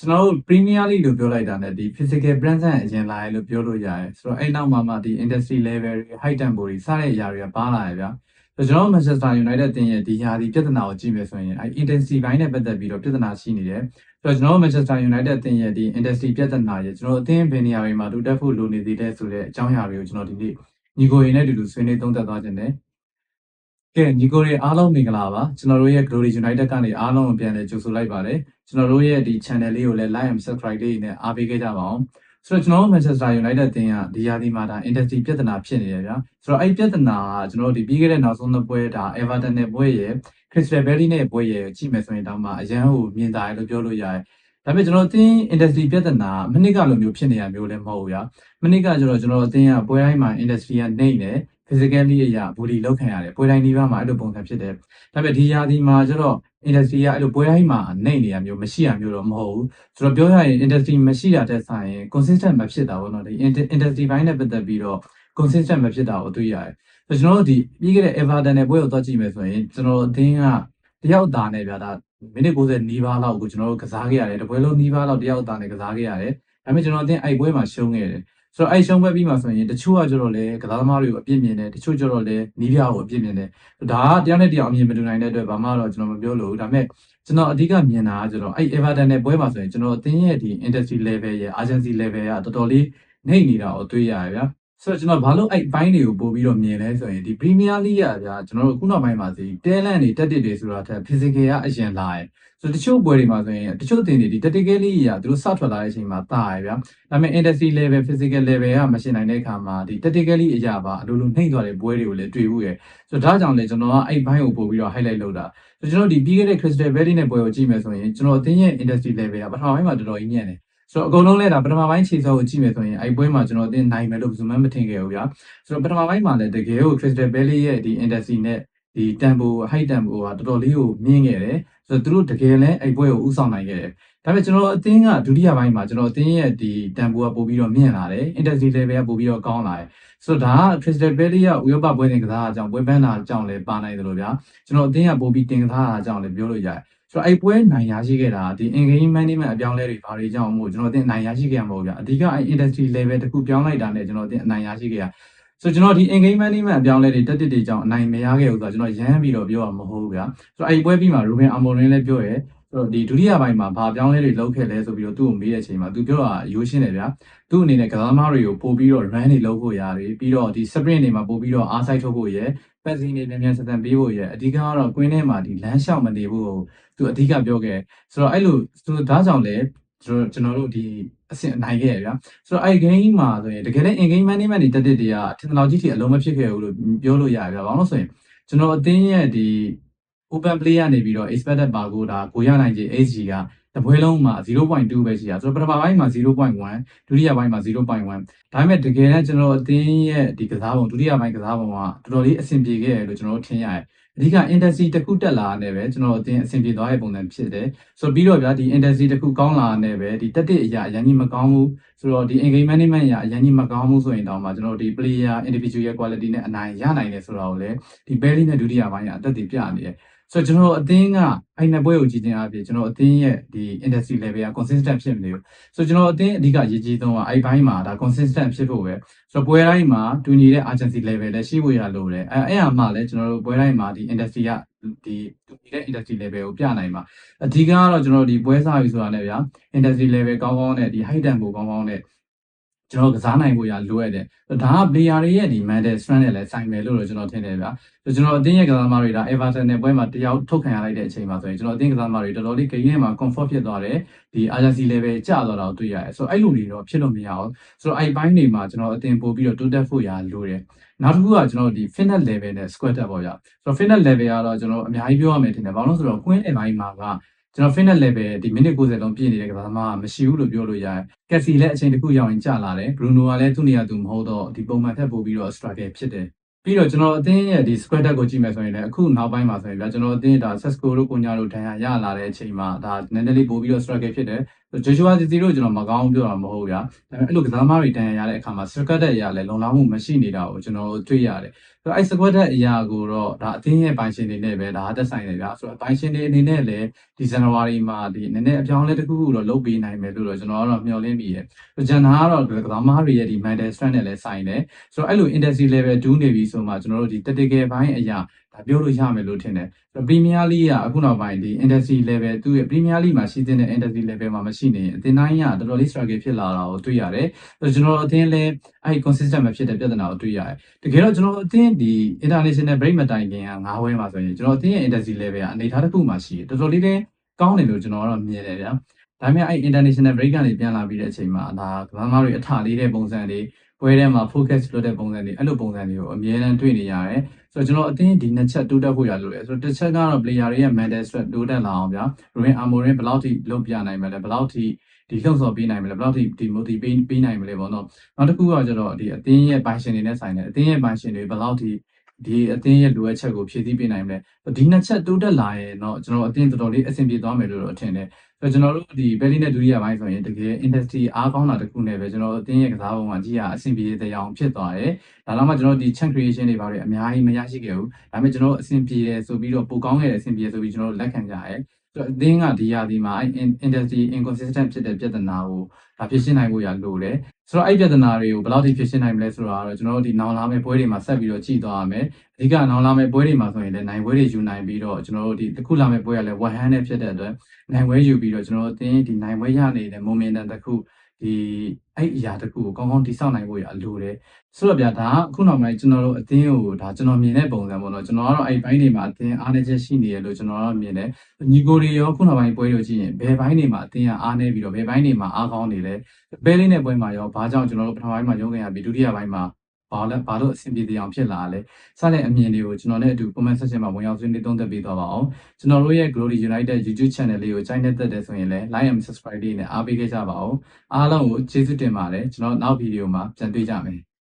ကျွန်တော်တို့ Premier League လို့ပြောလိုက်တာ ਨੇ ဒီ physical brand ဆန်အရင်လာရလို့ပြောလို့ရတယ်ဆိုတော့အဲ့နောက်မှာမှဒီ industry level တွေ high tempo တွေစတဲ့အရာတွေကပါလာရဗျာဆိုတော့ကျွန်တော်တို့ Manchester United တင်ရဲ့ဒီဟာဒီပြဿနာကိုကြည့်မယ်ဆိုရင်အဲ့ intensity ဘိုင်းနဲ့ပတ်သက်ပြီးတော့ပြဿနာရှိနေတယ်ဆိုတော့ကျွန်တော်တို့ Manchester United တင်ရဲ့ဒီ industry ပြဿနာရဲ့ကျွန်တော်အသင်းဘယ်နေရာတွေမှာတူတက်ဖို့လိုနေသေးတဲ့ဆိုတဲ့အကြောင်းအရာတွေကိုကျွန်တော်ဒီနေ့ညီကိုရင်းနဲ့အတူတူဆွေးနွေးသုံးသပ်သွားခြင်းတယ် ကဲညီကိုတွေအားလုံးမင်္ဂလာပါကျွန်တော်တို့ရဲ့ Glory United ကနေအားလုံးကိုပြန်လည်ကြိုဆိုလိုက်ပါတယ်ကျွန်တော်တို့ရဲ့ဒီ channel လေးကိုလည်း like and subscribe လေးနဲ့အားပေးခဲ့ကြပါအောင်ဆိုတော့ကျွန်တော်တို့ Manchester United တင်ကဒီယာဒီမှာဒါ industry ပြဿနာဖြစ်နေတယ်ဗျာဆိုတော့အဲ့ပြဿနာကကျွန်တော်တို့ဒီပြီးခဲ့တဲ့နောက်ဆုံးနှစ်ပွဲဒါ Everton နဲ့ပွဲရယ် Crystal Palace နဲ့ပွဲရယ်ကြည့်မယ်ဆိုရင်တော့မှအရန်ကိုမြင်သာတယ်လို့ပြောလို့ရတယ်ဒါပေမဲ့ကျွန်တော်အသင်း industry ပြဿနာမနစ်ကလိုမျိုးဖြစ်နေရမျိုးလည်းမဟုတ်ဘူးဗျာမနစ်ကကျတော့ကျွန်တော်အသင်းကပွဲတိုင်းမှာ industry ကနေနေ physically အရာ bully လောက်ခံရတယ်ပွဲတိုင်းဒီဘက်မှာအဲ့လိုပုံစံဖြစ်တယ်ဒါပေမဲ့ဒီယာဒီမှာကျတော့ industry ကအဲ့လိုပွဲတိုင်းမှာနေနေရမျိုးမရှိရမျိုးတော့မဟုတ်ဘူးဆိုတော့ပြောရရင် industry မရှိတာတဲ့ဆိုင်ရင် consistent မဖြစ်တာပေါ့နော်ဒီ industry ဘိုင်းနဲ့ပတ်သက်ပြီးတော့ consistent မဖြစ်တာကိုတွေ့ရတယ်ဆိုတော့ကျွန်တော်တို့ဒီပြီးခဲ့တဲ့ Everton နဲ့ပွဲကိုသွားကြည့်မယ်ဆိုရင်ကျွန်တော်အသင်းကတယောက်သားနဲ့ဗျာဒါမိနစ်90နီးပါးလောက်ကိုကျွန်တော်တို့ကစားခဲ့ရတယ်တပွဲလုံးနီးပါးလောက်တယောက်သားနဲ့ကစားခဲ့ရတယ်ဒါပေမဲ့ကျွန်တော်အသင်းအဲ့ပွဲမှာရှုံးခဲ့တယ် ဆိုတော့အဲ့ရှုံးပွဲပြီးမှဆိုရင်တချို့ကကျတော့လေကစားသမားတွေကိုအပြစ်မြင်တယ်တချို့ကျတော့လေနီးပြကိုအပြစ်မြင်တယ်ဒါကတရားနဲ့တရားအမြင်မတူနိုင်တဲ့အတွက်ဘာမှတော့ကျွန်တော်မပြောလို့ဒါပေမဲ့ကျွန်တော်အဓိကမြင်တာကကျတော့အဲ့ Everton နဲ့ပွဲမှာဆိုရင်ကျွန်တော်အသင်းရဲ့ဒီ industry level ရဲ့ agency level ကတော်တော်လေးနှိမ့်နေတာကိုတွေ့ရတယ်ဗျာ ဆိုတော့ကျွန်တော်ဘာလို့အဲ့ဘိုင်းတွေကိုပို့ပြီးတော့မြင်လဲဆိုရင်ဒီ Premier League ကဗျာကျွန်တော်တို့ခုနောက်ပိုင်းမှာစီ talent တွေတက်တက်တွေဆိုတာထက် physical ကအရင်လာတယ်ဆိုတချို့ပွဲတွေမှာဆိုရင်တချို့တင်တွေဒီ tactically ကြီးကသူတို့စထွက်လာတဲ့အချိန်မှာတာရဗျာဒါပေမဲ့ industry level physical level ကမရှင်းနိုင်တဲ့အခါမှာဒီ tactically အရာပါအလိုလိုနှိမ့်သွားတဲ့ပွဲတွေကိုလည်းတွေ့ဘူးရယ်ဆိုတော့ဒါကြောင့်လေကျွန်တော်ကအဲ့ဘိုင်းကိုပို့ပြီးတော့ highlight လုပ်တာဆိုကျွန်တော်ဒီပြီးခဲ့တဲ့ Crystal Palace နဲ့ပွဲကိုကြည့်မယ်ဆိုရင်ကျွန်တော်အသင်းရဲ့ industry level ကပထမပိုင်းမှာတော်တော်ကြီးညံ့တယ် ဆိုတော့အကုန်လုံးလဲဒါပထမပိုင်းခြေစောကိုကြည့်မယ်ဆိုရင်အဲ့ပွဲမှာကျွန်တော်အသင်းနိုင်မယ်လို့ဘယ်သူမှမထင်ခဲ့ဘူးဗျာဆိုတော့ပထမပိုင်းမှာလည်းတကယ်ကို Crystal Palace ရဲ့ဒီ industry နဲ့ဒီ tempo high tempo ကတော်တော်လေးကိုမြင့်ခဲ့တယ်ဆိုတော့သူတို့တကယ်လဲအဲ့ပွဲကိုဥဆောင်နိုင်ခဲ့တယ်ဒါပေမဲ့ကျွန်တော်အသင်းကဒုတိယပိုင်းမှာကျွန်တော်အသင်းရဲ့ဒီ tempo ကပို့ပြီးတော့မြင့်လာတယ် industry level ကပို့ပြီးတော့ကောင်းလာတယ်ဆိုတော့ဒါက Crystal Palace ကဥရောပပွဲစဉ်ကစားတာကြောင့်ပွဲပန်းတာကြောင့်လည်းပါနိုင်တယ်လို့ဗျာကျွန်တော်အသင်းကပို့ပြီးတင်ကစားတာကြောင့်လည်းပြောလို့ရတယ် ဆိုတော့အဲ့ပွဲနိုင်ရရှိခဲ့တာဒီ engagement management အပြောင်းလဲတွေဘာတွေကြောင့်မို့ကျွန်တော်အသင်းနိုင်ရရှိခဲ့မှာပေါ့ဗျာအဓိကအဲ့ industry level တခုပြောင်းလိုက်တာနဲ့ကျွန်တော်အသင်းအနိုင်ရရှိခဲ့တာဆိုကျွန်တော်ဒီ engagement management အပြောင်းလဲတွေတက်တက်တွေကြောင့်အနိုင်မရခဲ့ဘူးဆိုတော့ကျွန်တော်ရမ်းပြီးတော့ပြောရမှာမဟုတ်ဘူးဗျာဆိုတော့အဲ့ပွဲပြီးမှ Ruben Amorim လည်းပြောရဲဆို တော့ဒီဒုတိယပိုင်းမှာဘာပြောင်းလဲတွေလုပ်ခဲ့လဲဆိုပြီးတော့သူ့ကိုမေးတဲ့အချိန်မှာသူပြောတာရိုးရှင်းတယ်ဗျာသူ့အနေနဲ့ကစားသမားတွေကိုပို့ပြီးတော့ run တွေလုပ်ဖို့ရတယ်ပြီးတော့ဒီ sprint တွေမှာပို့ပြီးတော့အားစိုက်ထုတ်ဖို့ရယ်ပတ်စီနေမြန်မြန်ဆန်ဆန်ပေးဖို့ရယ်အဓိကကတော့ကွင်းထဲမှာဒီလမ်းလျှောက်မနေဖို့သူအဓိကပြောခဲ့ဆိုတော့အဲ့လိုသူဒါကြောင့်လည်းကျွန်တော်ကျွန်တော်တို့ဒီအဆင့်အနိုင်ခဲ့ရဗျာဆိုတော့အဲ့ game မှာဆိုရင်တကယ်လည်း in game management တွေတက်တက်တွေကထင်သလောက်ကြီးထိအလုံးမဖြစ်ခဲ့ဘူးလို့ပြောလို့ရဗျာဘာလို့ဆိုရင်ကျွန်တော်အသင်းရဲ့ဒီ open play ကနေပြီးတော့ expected bar ကိုဒါကိုရနိုင်ခြေ HG ကတပွဲလုံးမှာ0.2ပဲရှိတာဆိုတော့ပထမပိုင်းမှာ0.1ဒုတိယပိုင်းမှာ0.1ဒါပေမဲ့တကယ်တမ်းကျွန်တော်အသင်းရဲ့ဒီကစားပုံဒုတိယပိုင်းကစားပုံကတော်တော်လေးအဆင်ပြေခဲ့တယ်လို့ကျွန်တော်ထင်ရတယ်အဓိက industry တစ်ခုတက်လာတဲ့ပဲကျွန်တော်အတင်းအဆင်ပြေသွားတဲ့ပုံစံဖြစ်တယ်ဆိုတော့ပြီးတော့ဗျာဒီ industry တစ်ခုကောင်းလာတဲ့ပဲဒီတက်တဲ့အရာအရင်ကြီးမကောင်းဘူးဆိုတော့ဒီ engagement management အရာအရင်ကြီးမကောင်းဘူးဆိုရင်တော့မှကျွန်တော်ဒီ player individual quality နဲ့အနိုင်ရနိုင်တယ်ဆိုတာကိုလည်းဒီ Belly နဲ့ဒုတိယပိုင်းကအသက်တည်ပြနေတယ် ဆိုတော့ကျွန်တော်အသင်းကအဲ့နှစ်ပွဲကိုကြည့်ခြင်းအပြင်ကျွန်တော်အသင်းရဲ့ဒီ industry level က consistent ဖြစ်မနေဘူးဆိုတော့ကျွန်တော်အသင်းအဓိကရည်ကြီးဆုံးကအဲ့ဘိုင်းမှာဒါ consistent ဖြစ်ဖို့ပဲဆိုတော့ပွဲတိုင်းမှာတူညီတဲ့ agency level လည်းရှိဖို့ရလို့တယ်အဲအဲ့အမှလည်းကျွန်တော်တို့ပွဲတိုင်းမှာဒီ industry ကဒီတူညီတဲ့ industry level ကိုပြနိုင်မှာအဓိကကတော့ကျွန်တော်ဒီပွဲစားယူဆိုတာနဲ့ဗျာ industry level ကောင်းကောင်းနဲ့ဒီ high tempo ကောင်းကောင်းနဲ့ ကျွန်တော်ကစားနိုင်ဖို့ရလိုရတယ်။ဒါက player တွေရဲ့ဒီ mental strength နဲ့လည်းဆိုင်မယ်လို့တော့ကျွန်တော်ထင်တယ်ဗျာ။ဆိုကျွန်တော်အသင်းရဲ့ကစားသမားတွေဒါ Everton နဲ့ပွဲမှာတယောက်ထုတ်ခံရလိုက်တဲ့အချိန်မှာဆိုရင်ကျွန်တော်အသင်းကစားသမားတွေတော်တော်လေးဂိမ်းထဲမှာ comfort ဖြစ်သွားတယ်။ဒီ agency level ကျသွားတာကိုတွေ့ရတယ်။ဆိုတော့အဲ့လိုတွေတော့ဖြစ်လို့မရအောင်။ဆိုတော့အဲ့ဘိုင်းတွေမှာကျွန်တော်အသင်းပို့ပြီးတော့တိုးတက်ဖို့ရလိုတယ်။နောက်တစ်ခုကကျွန်တော်ဒီ fitness level နဲ့ squat တက်ပေါ့ဗျာ။ဆိုတော့ fitness level ကတော့ကျွန်တော်အများကြီးပြောရမယ်ထင်တယ်။ဘာလို့လဲဆိုတော့ queen အပိုင်းမှာက ကျွန်တော် fitness level ဒီ minute 90လုံးပြည့်နေတဲ့ကစားသမားကမရှိဘူးလို့ပြောလို့ရတယ်။ Cassie လည်းအချိန်တစ်ခုရောက်ရင်ကျလာတယ်။ Bruno ကလည်းသူ့နေရာသူမဟုတ်တော့ဒီပုံမှန်ထက်ပိုပြီးတော့ struggle ဖြစ်တယ်။ပြီးတော့ကျွန်တော်အသင်းရဲ့ဒီ squad တက်ကိုကြည့်မယ်ဆိုရင်လည်းအခုနောက်ပိုင်းမှာဆိုရင်ဗျာကျွန်တော်အသင်းဒါ Sesco တို့ကိုညာတို့ဒဏ်ရာရလာတဲ့အချိန်မှာဒါနည်းနည်းလေးပိုပြီးတော့ struggle ဖြစ်တယ်ဂျိုရှူဝါစီစီတို့ကျွန်တော်မကောင်းပြောတာမဟုတ်ဗျာဒါပေမဲ့အဲ့လိုကစားသမားတွေတန်ရရတဲ့အခါမှာ circuit တဲ့အရာလည်းလုံလောက်မှုမရှိနေတာကိုကျွန်တော်တို့တွေ့ရတယ်ဆိုတော့အဲ့ squad တဲ့အရာကိုတော့ဒါအသင်းရဲ့ပိုင်ရှင်တွေနဲ့ပဲဒါသက်ဆိုင်တယ်ဗျာဆိုတော့ပိုင်ရှင်တွေအနေနဲ့လည်းဒီဇန်နဝါရီမှာဒီနည်းနည်းအပြောင်းအလဲတစ်ခုခုတော့လုပ်ပေးနိုင်မယ်လို့တော့ကျွန်တော်ကတော့မျှော်လင့်မိရဲ့ဆိုတော့ဂျန်နာကတော့ကစားသမားတွေရဲ့ဒီ mental strength နဲ့လည်းဆိုင်တယ်ဆိုတော့အဲ့လို industry level 2နေပြီဆိုမှကျွန်တော်တို့ဒီ tactical ဘိုင်းအရာ ဒါပြောလို့ရမယ်လို့ထင်တယ်ဆိုတော့ Premier League ကအခုနောက်ပိုင်းဒီ industry level သူ့ရဲ့ Premier League မှာရှိတဲ့ industry level မှာမရှိနေရင်အသင်းတိုင်းကတော်တော်လေး struggle ဖြစ်လာတာကိုတွေ့ရတယ်ဆိုတော့ကျွန်တော်အသင်းလည်းအဲ့ consistent မဖြစ်တဲ့ပြဿနာကိုတွေ့ရတယ်တကယ်တော့ကျွန်တော်အသင်းဒီ international break မတိုင်ခင်က9ဝဲမှာဆိုရင်ကျွန်တော်အသင်းရဲ့ industry level ကအနေထားတစ်ခုမှရှိတယ်တော်တော်လေးလည်းကောင်းတယ်လို့ကျွန်တော်ကတော့မြင်တယ်ဗျာ ဒါပေမဲ့အဲ့ international break ကနေပြန်လာပြီးတဲ့အချိန်မှာဒါကမ္ဘာတွေအထလေးတဲ့ပုံစံတွေပွဲထဲမှာ focus လုပ်တဲ့ပုံစံတွေအဲ့လိုပုံစံတွေကိုအမြဲတမ်းတွေ့နေရတယ်ဆိုတော့ကျွန်တော်အသင်းဒီနှစ်ချက်တိုးတက်ဖို့ရလို့လေဆိုတော့တစ်ချက်ကတော့ player တွေရဲ့ mental stress တိုးတက်လာအောင်ဗျာ Ruben Amorim ဘယ်လောက်ထိလုပ်ပြနိုင်မလဲဘယ်လောက်ထိဒီလှုပ်ဆော်ပေးနိုင်မလဲဘယ်လောက်ထိဒီ motivate ပေးနိုင်မလဲပေါ့နော်နောက်တစ်ခုကကျတော့ဒီအသင်းရဲ့ passion တွေနဲ့ဆိုင်တယ်အသင်းရဲ့ passion တွေဘယ်လောက်ထိဒီအသင်းရဲ့လိုအပ်ချက်ကိုဖြည့်ဆည်းပေးနိုင်မလဲဒီနှစ်ချက်တိုးတက်လာရင်တော့ကျွန်တော်အသင်းတော်တော်လေးအဆင်ပြေသွားမယ်လို့တော့ထင်တယ်ဆို တော့ကျွန်တော်တို့ဒီ belly နဲ့ဒုတိယပိုင်းဆိုရင်တကယ် industry အားကောင်းတာတစ်ခုနဲ့ပဲကျွန်တော်အသင်းရဲ့ကစားပုံကကြည့်ရအဆင်ပြေတဲ့အောင်ဖြစ်သွားတယ်ဒါတော့မှကျွန်တော်ဒီ chance creation တွေပါတယ်အများကြီးမရရှိခဲ့ဘူးဒါပေမဲ့ကျွန်တော်အဆင်ပြေတယ်ဆိုပြီးတော့ပိုကောင်းခဲ့တယ်အဆင်ပြေဆိုပြီးကျွန်တော်လက်ခံကြရဲဆိုတော့ အသင်းကဒီရာဒီမှာအဲ့ industry inconsistent ဖြစ်တဲ့ပြဿနာကိုဒါဖြစ်ရှင်းနိုင်ဖို့ရလိုတယ်ဆိုတော့အဲ့ပြဿနာတွေကိုဘယ်လောက်ထိဖြစ်ရှင်းနိုင်မလဲဆိုတာကတော့ကျွန်တော်တို့ဒီနောင်လာမယ့်ပွဲတွေမှာဆက်ပြီးတော့ကြည့်သွားရမယ်အဓိကနောင်လာမယ့်ပွဲတွေမှာဆိုရင်လည်းနိုင်ပွဲတွေယူနိုင်ပြီးတော့ကျွန်တော်တို့ဒီတစ်ခုလာမယ့်ပွဲကလည်း one hand နဲ့ဖြစ်တဲ့အတွက်နိုင်ပွဲယူပြီးတော့ကျွန်တော်တို့အသင်းဒီနိုင်ပွဲရနေတဲ့ momentum တစ်ခု ဒီအဲ့အရာတစ်ခုကိုကောင်းကောင်းတည်ဆောက်နိုင်ဖို့ရအလိုတယ်ဆိုတော့ဗျာဒါကအခုနောက်ပိုင်းကျွန်တော်တို့အသင်းကိုဒါကျွန်တော်မြင်တဲ့ပုံစံပေါ့နော်ကျွန်တော်ကတော့အဲ့ဘိုင်းတွေမှာအသင်းအားနည်းချက်ရှိနေရလို့ကျွန်တော်ကတော့မြင်တယ်ညီကိုတွေရောခုနောက်ပိုင်းပွဲတွေကြည့်ရင်ဘယ်ဘိုင်းတွေမှာအသင်းကအားနည်းပြီးတော့ဘယ်ဘိုင်းတွေမှာအားကောင်းနေလဲဘဲလေးနဲ့ပွဲမှာရောဘာကြောင့်ကျွန်တော်တို့ပထမပိုင်းမှာရုံးခဲ့ရပြီးဒုတိယပိုင်းမှာ ဘာလဲဘာလို့အဆင်ပြေတဲ့အောင်ဖြစ်လာလဲစတဲ့အမြင်တွေကိုကျွန်တော်နဲ့အတူ comment section မှာဝင်ရောက်ဆွေးနွေးသုံးသပ်ပေးသွားပါအောင်ကျွန်တော်တို့ရဲ့ Glory United YouTube channel လေးကိုကြိုက်နေတဲ့တဲ့ဆိုရင်လည်း like and subscribe လေးနဲ့အားပေးခဲ့ကြပါအောင်အားလုံးကိုကျေးဇူးတင်ပါတယ်ကျွန်တော်နောက်ဗီဒီယိုမှာပြန်တွေ့ကြမယ်